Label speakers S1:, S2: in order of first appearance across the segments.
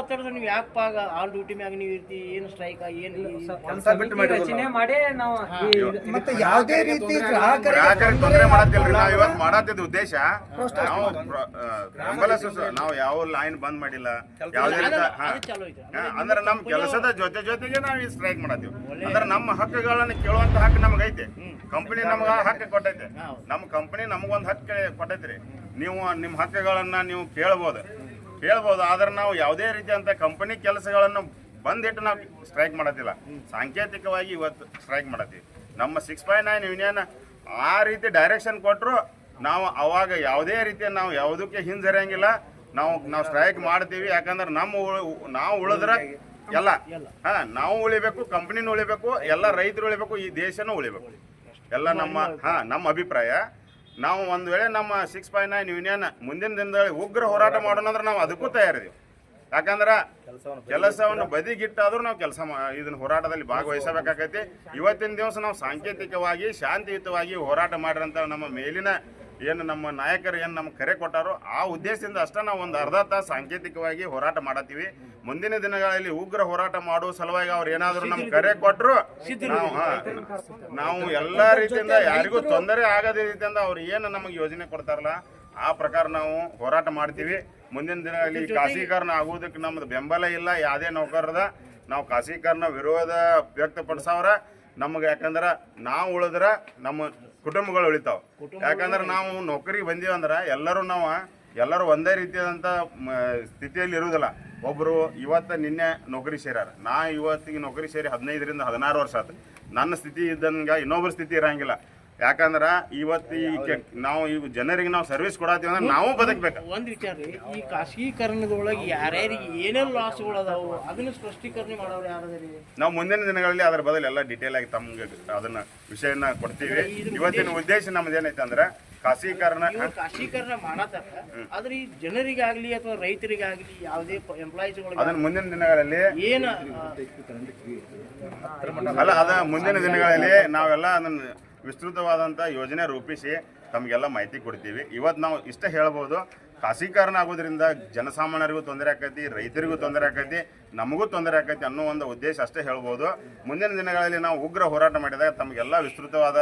S1: ಒತ್ತಡದ ನೀವು ಯಾಕೆ ಪಾಗ ಆಲ್ ಡ್ಯೂಟಿ ಮ್ಯಾಗ ನೀವು ಇರ್ತಿ? ಏನು ಸ್ಟ್ರೈಕ್ ಏನು
S2: ರಚನೆ ಮಾಡಿ ನಾವು
S3: ಮತ್ತೆ ಯಾವುದೇ ರೀತಿ ಗ್ರಾಹಕರಿಗೆ
S4: ತೊಂದರೆ ಮಾಡತ್ತಿಲ್ರಿ. ನಾವು ಇವತ್ತು ಮಾಡತ್ತಿದ್ದ ಉದ್ದೇಶ ನಾವು ಬೆಂಬಲ ನಾವು ಯಾವ ಲೈನ್ ಬಂದ್ ಮಾಡಿಲ್ಲ. ಯಾವುದೇ ರೀತಿ ಅಂದ್ರೆ ನಮ್ಮ ಕೆಲಸದ ಜೊತೆ ಜೊತೆಗೆ ನಾವು ಈ ಸ್ಟ್ರೈಕ್ ಮಾಡತ್ತೀವಿ. ಅಂದ್ರೆ ನಮ್ಮ ಹಕ್ಕುಗಳನ್ನ ಕೇಳುವಂತ ಹಕ್ಕು ನಮಗೈತೆ. ಕಂಪನಿ ನಮ್ಗ ಹಕ್ಕು ಕೊಟ್ಟೈತೆ. ನಮ್ಮ ಕಂಪನಿ ನಮಗೊಂದು ಹಕ್ಕು ಕೊಟ್ಟೈತ್ರಿ. ನೀವು ನಿಮ್ಮ ಹಕ್ಕುಗಳನ್ನ ನೀವು ಕೇಳ್ಬೋದು. ಕೇಳ್ಬೋದು. ಆದ್ರೆ ನಾವು ಯಾವುದೇ ರೀತಿಯಂತ ಕಂಪನಿ ಕೆಲಸಗಳನ್ನು ಬಂದಿಟ್ಟು ನಾವು ಸ್ಟ್ರೈಕ್ ಮಾಡತ್ತಿಲ್ಲ. ಸಾಂಕೇತಿಕವಾಗಿ ಇವತ್ತು ಸ್ಟ್ರೈಕ್ ಮಾಡತ್ತೀವಿ. ನಮ್ಮ ಸಿಕ್ಸ್ ಫೈವ್ ನೈನ್ ಯೂನಿಯನ್ ಆ ರೀತಿ ಡೈರೆಕ್ಷನ್ ಕೊಟ್ಟರು ನಾವು ಅವಾಗ ಯಾವುದೇ ರೀತಿಯ ನಾವು ಯಾವುದಕ್ಕೆ ಹಿಂಜರಿಯಂಗಿಲ್ಲ. ನಾವು ನಾವು ಸ್ಟ್ರೈಕ್ ಮಾಡ್ತೀವಿ. ಯಾಕಂದ್ರೆ ನಮ್ಮ ನಾವು ಉಳಿದ್ರೆ ಎಲ್ಲ, ಹಾ, ನಾವು ಉಳಿಬೇಕು ಕಂಪ್ನಿನೂ ಉಳಿಬೇಕು, ಎಲ್ಲ ರೈತರು ಉಳಿಬೇಕು, ಈ ದೇಶನೂ ಉಳಿಬೇಕು. ಎಲ್ಲ ನಮ್ಮ, ಹಾ, ನಮ್ಮ ಅಭಿಪ್ರಾಯ. ನಾವು ಒಂದು ವೇಳೆ ನಮ್ಮ ಸಿಕ್ಸ್ ಫೈವ್ ನೈನ್ ಯೂನಿಯನ್ ಮುಂದಿನ ದಿನದಲ್ಲಿ ಉಗ್ರ ಹೋರಾಟ ಮಾಡೋಣ ಅಂದ್ರೆ ನಾವು ಅದಕ್ಕೂ ತಯಾರಿದೀವಿ. ಯಾಕಂದ್ರೆ ಕೆಲಸವನ್ನು ಬದಿಗಿಟ್ಟಾದ್ರೂ ನಾವು ಕೆಲಸ ಇದನ್ನ ಹೋರಾಟದಲ್ಲಿ ಭಾಗವಹಿಸಬೇಕಾಗೈತಿ. ಇವತ್ತಿನ ದಿವಸ ನಾವು ಸಾಂಕೇತಿಕವಾಗಿ ಶಾಂತಿಯುತವಾಗಿ ಹೋರಾಟ ಮಾಡಿರಂತ ನಮ್ಮ ಮೇಲಿನ ಏನು ನಮ್ಮ ನಾಯಕರು ಏನು ನಮ್ಗೆ ಕರೆ ಕೊಟ್ಟಾರೋ ಆ ಉದ್ದೇಶದಿಂದ ಅಷ್ಟೇ ನಾವು ಒಂದು ಅರ್ಧ ತಾಸು ಸಾಂಕೇತಿಕವಾಗಿ ಹೋರಾಟ ಮಾಡತ್ತೀವಿ. ಮುಂದಿನ ದಿನಗಳಲ್ಲಿ ಉಗ್ರ ಹೋರಾಟ ಮಾಡುವ ಸಲುವಾಗಿ ಅವ್ರು ಏನಾದರೂ ನಮ್ಗೆ ಕರೆ ಕೊಟ್ಟರು ನಾವು ನಾವು ಎಲ್ಲ ರೀತಿಯಿಂದ ಯಾರಿಗೂ ತೊಂದರೆ ಆಗದ ರೀತಿಯಿಂದ ಅವ್ರು ಏನು ನಮಗೆ ಯೋಜನೆ ಕೊಡ್ತಾರಲ್ಲ ಆ ಪ್ರಕಾರ ನಾವು ಹೋರಾಟ ಮಾಡ್ತೀವಿ. ಮುಂದಿನ ದಿನಗಳಲ್ಲಿ ಖಾಸಗೀಕರಣ ಆಗುವುದಕ್ಕೆ ನಮ್ದು ಬೆಂಬಲ ಇಲ್ಲ ಯಾವುದೇ ನೌಕರದ ನಾವು ಖಾಸಗೀಕರಣ ವಿರೋಧ ವ್ಯಕ್ತಪಡಿಸವ್ರ. ನಮಗೆ ಯಾಕಂದ್ರೆ ನಾವು ಉಳಿದ್ರೆ ನಮ್ಮ ಕುಟುಂಬಗಳು ಉಳಿತಾವ. ಯಾಕಂದ್ರೆ ನಾವು ನೌಕರಿಗೆ ಬಂದೀವಂದ್ರೆ ಎಲ್ಲರೂ ನಾವು ಎಲ್ಲರೂ ಒಂದೇ ರೀತಿಯಾದಂಥ ಸ್ಥಿತಿಯಲ್ಲಿ ಇರುವುದಿಲ್ಲ. ಒಬ್ಬರು ಇವತ್ತು ನಿನ್ನೆ ನೌಕರಿ ಸೇರ್ಯಾರ. ನಾ ಇವತ್ತಿಗೆ ನೌಕರಿ ಸೇರಿ ಹದಿನೈದರಿಂದ ಹದಿನಾರು ವರ್ಷ ಆಯ್ತು ನನ್ನ ಸ್ಥಿತಿ ಇದ್ದಂಗೆ ಇನ್ನೊಬ್ಬರ ಸ್ಥಿತಿ ಇರಂಗಿಲ್ಲ. ಯಾಕಂದ್ರೆ ಇವತ್ತು ಈ ನಾವು ಈ ಜನರಿಗೆ ನಾವು ಸರ್ವಿಸ್ ಕೊಡತ್ತೀವಿ ಅಂದ್ರೆ ನಾವು ಬದುಕಬೇಕು.
S1: ಒಂದು ವಿಚಾರ ರೀ ಈ ಖಾಸಗೀಕರಣದೊಳಗೆ ಯಾರ್ಯಾರಿಗೆ ಏನೇನು ಲಾಸ್ಗಳು ಅದಾವು ಅದನ್ನ ಸ್ಪಷ್ಟೀಕರಣ ಮಾಡೋರು ಯಾರದ್ರಿ
S4: ನಾವು ಮುಂದಿನ ದಿನಗಳಲ್ಲಿ ಅದ್ರ ಬದಲು ಎಲ್ಲ ಡಿಟೇಲ್ ಆಗಿ ತಮ್ಗೆ ಅದನ್ನ ವಿಷಯನ ಕೊಡ್ತೀವಿ. ಇವತ್ತಿನ ಉದ್ದೇಶ ನಮ್ದು ಏನೈತೆ ಅಂದ್ರೆ
S1: ಖಾಸೀಕರಣ ಖಾಸಗೀಕರಣ ಮಾಡತ್ತಾರ ಆದ್ರೆ ಈ ಜನರಿಗಾಗ್ಲಿ ಅಥವಾ ರೈತರಿಗಾಗ್ಲಿ ಯಾವುದೇ ಎಂಪ್ಲಾಯೀಸ್ಗಳಿಗೆ
S4: ಅದನ್ನ ಮುಂದಿನ ದಿನಗಳಲ್ಲಿ
S1: ಏನ
S4: ಅಲ್ಲ ಅದ ಮುಂದಿನ ದಿನಗಳಲ್ಲಿ ನಾವೆಲ್ಲ ಅದನ್ನ ವಿಸ್ತೃತವಾದಂಥ ಯೋಜನೆ ರೂಪಿಸಿ ತಮಗೆಲ್ಲ ಮಾಹಿತಿ ಕೊಡ್ತೀವಿ. ಇವತ್ತು ನಾವು ಇಷ್ಟೇ ಹೇಳ್ಬೋದು ಖಾಸಗೀಕರಣ ಆಗೋದ್ರಿಂದ ಜನಸಾಮಾನ್ಯರಿಗೂ ತೊಂದರೆ ಆಕೈತಿ ರೈತರಿಗೂ ತೊಂದರೆ ಆಕೈತಿ ನಮಗೂ ತೊಂದರೆ ಆಕೈತಿ ಅನ್ನೋ ಒಂದು ಉದ್ದೇಶ ಅಷ್ಟೇ ಹೇಳ್ಬೋದು. ಮುಂದಿನ ದಿನಗಳಲ್ಲಿ ನಾವು ಉಗ್ರ ಹೋರಾಟ ಮಾಡಿದಾಗ ತಮಗೆಲ್ಲ ವಿಸ್ತೃತವಾದ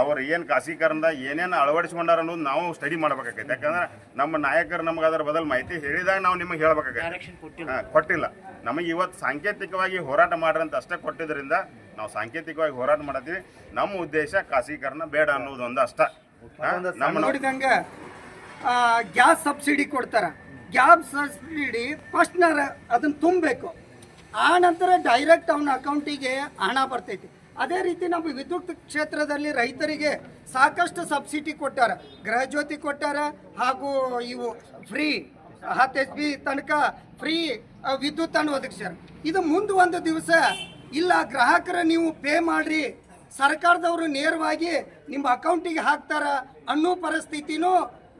S4: ಅವರು ಏನು ಖಾಸಗೀಕರಣದ ಏನೇನು ಅಳವಡಿಸ್ಕೊಂಡಾರ ಅನ್ನೋದು ನಾವು ಸ್ಟಡಿ ಮಾಡ್ಬೇಕಾಗೈತಿ. ಯಾಕಂದ್ರೆ ನಮ್ಮ ನಾಯಕರು ನಮ್ಗೆ ಅದರ ಬದಲು ಮಾಹಿತಿ ಹೇಳಿದಾಗ ನಾವು ನಿಮಗೆ ಹೇಳ್ಬೇಕಾಗೈತಿ.
S1: ಡೈರೆಕ್ಷನ್ ಕೊಟ್ಟಿಲ್ಲ.
S4: ಕೊಟ್ಟಿಲ್ಲ. ನಮಗೆ ಇವತ್ತು ಸಾಂಕೇತಿಕವಾಗಿ ಹೋರಾಟ ಮಾಡ್ರಂತ ಅಂತ ಅಷ್ಟೇ ಕೊಟ್ಟಿದ್ದರಿಂದ ನಾವು ಸಾಂಕೇತಿಕವಾಗಿ ಹೋರಾಟ ಮಾಡತ್ತೀವಿ. ನಮ್ಮ ಉದ್ದೇಶ ಖಾಸಗೀಕರಣ ಬೇಡ ಅನ್ನೋದು ಒಂದು ಅಷ್ಟ ಹಾ, ನಮ್ಮ
S3: ನೋಡಿದಂಗ ಗ್ಯಾಸ್ ಸಬ್ಸಿಡಿ ಕೊಡ್ತಾರ. ಗ್ಯಾಸ್ ಸಬ್ಸಿಡಿ ಫಸ್ಟ್ ಅದನ್ನ ತುಂಬಬೇಕು. ಆ ನಂತರ ಡೈರೆಕ್ಟ್ ಅವನ ಅಕೌಂಟಿಗೆ ಹಣ ಬರ್ತೈತಿ. ಅದೇ ರೀತಿ ನಮ್ಮ ವಿದ್ಯುತ್ ಕ್ಷೇತ್ರದಲ್ಲಿ ರೈತರಿಗೆ ಸಾಕಷ್ಟು ಸಬ್ಸಿಡಿ ಕೊಟ್ಟಾರ. ಗೃಹಜ್ಯೋತಿ ಕೊಟ್ಟಾರ, ಹಾಗೂ ಇವು ಫ್ರೀ ಹತ್ತು ಎಚ್ ಬಿ ತನಕ ಫ್ರೀ ವಿದ್ಯುತ್ ಅನ್ನು ಒದಗಿಸ್ಯಾರ. ಇದು ಮುಂದೆ ಒಂದು ದಿವಸ ಇಲ್ಲ, ಗ್ರಾಹಕರ ನೀವು ಪೇ ಮಾಡ್ರಿ. ಸರ್ಕಾರದವರು ನೇರವಾಗಿ ನಿಮ್ಮ ಅಕೌಂಟಿಗೆ ಹಾಕ್ತಾರ ಅನ್ನೋ ಪರಿಸ್ಥಿತಿನೂ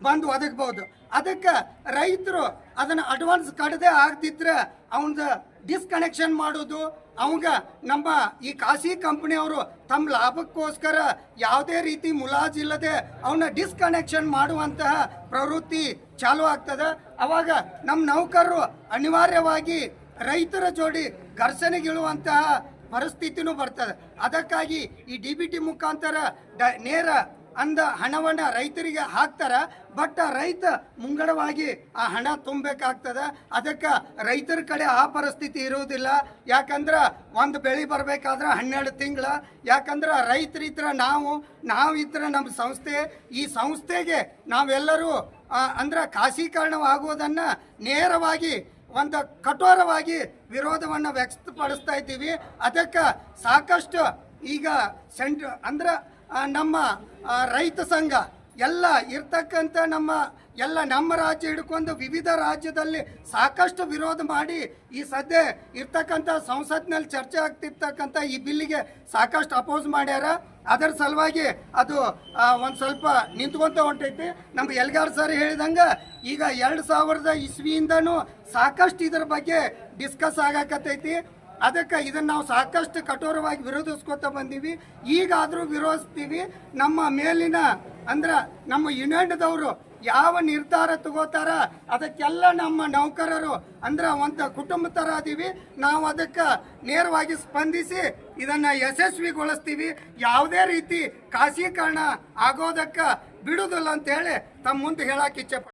S3: ಬಂದು ಒದಗಬಹುದು ಅದಕ್ಕೆ ರೈತರು ಅದನ್ನು ಅಡ್ವಾನ್ಸ್ ಕಡದೆ ಆಗ್ತಿದ್ರೆ ಅವನದ ಡಿಸ್ಕನೆಕ್ಷನ್ ಮಾಡೋದು, ಅವಂಗ ನಮ್ಮ ಈ ಖಾಸಗಿ ಕಂಪ್ನಿಯವರು ತಮ್ಮ ಲಾಭಕ್ಕೋಸ್ಕರ ಯಾವುದೇ ರೀತಿ ಮುಲಾಜಿಲ್ಲದೆ ಅವನ್ನ ಡಿಸ್ಕನೆಕ್ಷನ್ ಮಾಡುವಂತಹ ಪ್ರವೃತ್ತಿ ಚಾಲು ಆಗ್ತದೆ. ಅವಾಗ ನಮ್ಮ ನೌಕರರು ಅನಿವಾರ್ಯವಾಗಿ ರೈತರ ಜೋಡಿ ಘರ್ಷಣೆಗಿಳುವಂತಹ ಪರಿಸ್ಥಿತಿನೂ ಬರ್ತದೆ. ಅದಕ್ಕಾಗಿ ಈ ಡಿ ಬಿ ಟಿ ಮುಖಾಂತರ ಡ ನೇರ ಅಂದ ಹಣವನ್ನು ರೈತರಿಗೆ ಹಾಕ್ತಾರ, ಬಟ್ ರೈತ ಮುಂಗಡವಾಗಿ ಆ ಹಣ ತುಂಬಬೇಕಾಗ್ತದೆ. ಅದಕ್ಕೆ ರೈತರ ಕಡೆ ಆ ಪರಿಸ್ಥಿತಿ ಇರುವುದಿಲ್ಲ. ಯಾಕಂದ್ರೆ ಒಂದು ಬೆಳೆ ಬರಬೇಕಾದ್ರೆ ಹನ್ನೆರಡು ತಿಂಗಳ. ಯಾಕಂದ್ರೆ ರೈತರಿದ್ರ ನಾವು ನಾವಿದ್ರೆ ನಮ್ಮ ಸಂಸ್ಥೆ. ಈ ಸಂಸ್ಥೆಗೆ ನಾವೆಲ್ಲರೂ ಅಂದ್ರೆ ಖಾಸೀಕರಣವಾಗುವುದನ್ನು ನೇರವಾಗಿ ಒಂದು ಕಠೋರವಾಗಿ ವಿರೋಧವನ್ನು ವ್ಯಕ್ತಪಡಿಸ್ತಾ ಇದ್ದೀವಿ. ಅದಕ್ಕೆ ಸಾಕಷ್ಟು ಈಗ ಸೆಂಟ್ರ್, ಅಂದ್ರೆ ನಮ್ಮ ರೈತ ಸಂಘ ಎಲ್ಲ ಇರ್ತಕ್ಕಂಥ ನಮ್ಮ ಎಲ್ಲ ನಮ್ಮ ರಾಜ್ಯ ಹಿಡ್ಕೊಂಡು ವಿವಿಧ ರಾಜ್ಯದಲ್ಲಿ ಸಾಕಷ್ಟು ವಿರೋಧ ಮಾಡಿ ಈ ಸದ್ಯ ಇರ್ತಕ್ಕಂಥ ಸಂಸತ್ನಲ್ಲಿ ಚರ್ಚೆ ಆಗ್ತಿರ್ತಕ್ಕಂಥ ಈ ಬಿಲ್ಲಿಗೆ ಸಾಕಷ್ಟು ಅಪೋಸ್ ಮಾಡ್ಯಾರ. ಅದರ ಸಲುವಾಗಿ ಅದು ಒಂದು ಸ್ವಲ್ಪ ನಿಂತ್ಕೊತ ಹೊಂಟೈತಿ. ನಮ್ಮ ಎಲ್ಗಾರ್ ಸರ್ ಹೇಳಿದಂಗೆ ಈಗ ಎರಡು ಸಾವಿರದ ಇಸ್ವಿಯಿಂದನೂ ಸಾಕಷ್ಟು ಇದ್ರ ಬಗ್ಗೆ ಡಿಸ್ಕಸ್ ಆಗಾಕತ್ತೈತಿ. ಅದಕ್ಕೆ ಇದನ್ನು ನಾವು ಸಾಕಷ್ಟು ಕಠೋರವಾಗಿ ವಿರೋಧಿಸ್ಕೊತಾ ಬಂದೀವಿ. ಈಗಾದರೂ ವಿರೋಧಿಸ್ತೀವಿ. ನಮ್ಮ ಮೇಲಿನ ಅಂದ್ರೆ ನಮ್ಮ ಯುನೈಟೆದವರು ಯಾವ ನಿರ್ಧಾರ ತಗೋತಾರ, ಅದಕ್ಕೆಲ್ಲ ನಮ್ಮ ನೌಕರರು ಅಂದ್ರೆ ಒಂದು ಕುಟುಂಬ ಥರ ಅದೀವಿ ನಾವು ಅದಕ್ಕೆ ನೇರವಾಗಿ ಸ್ಪಂದಿಸಿ ಇದನ್ನ ಯಶಸ್ವಿಗೊಳಿಸ್ತೀವಿ. ಯಾವುದೇ ರೀತಿ ಖಾಸಗೀಕರಣ ಆಗೋದಕ್ಕೆ ಬಿಡುದಿಲ್ಲ ಅಂತ ಹೇಳಿ ತಮ್ಮ ಮುಂದೆ ಹೇಳಕ್ಕೆ ಇಚ್ಛೆ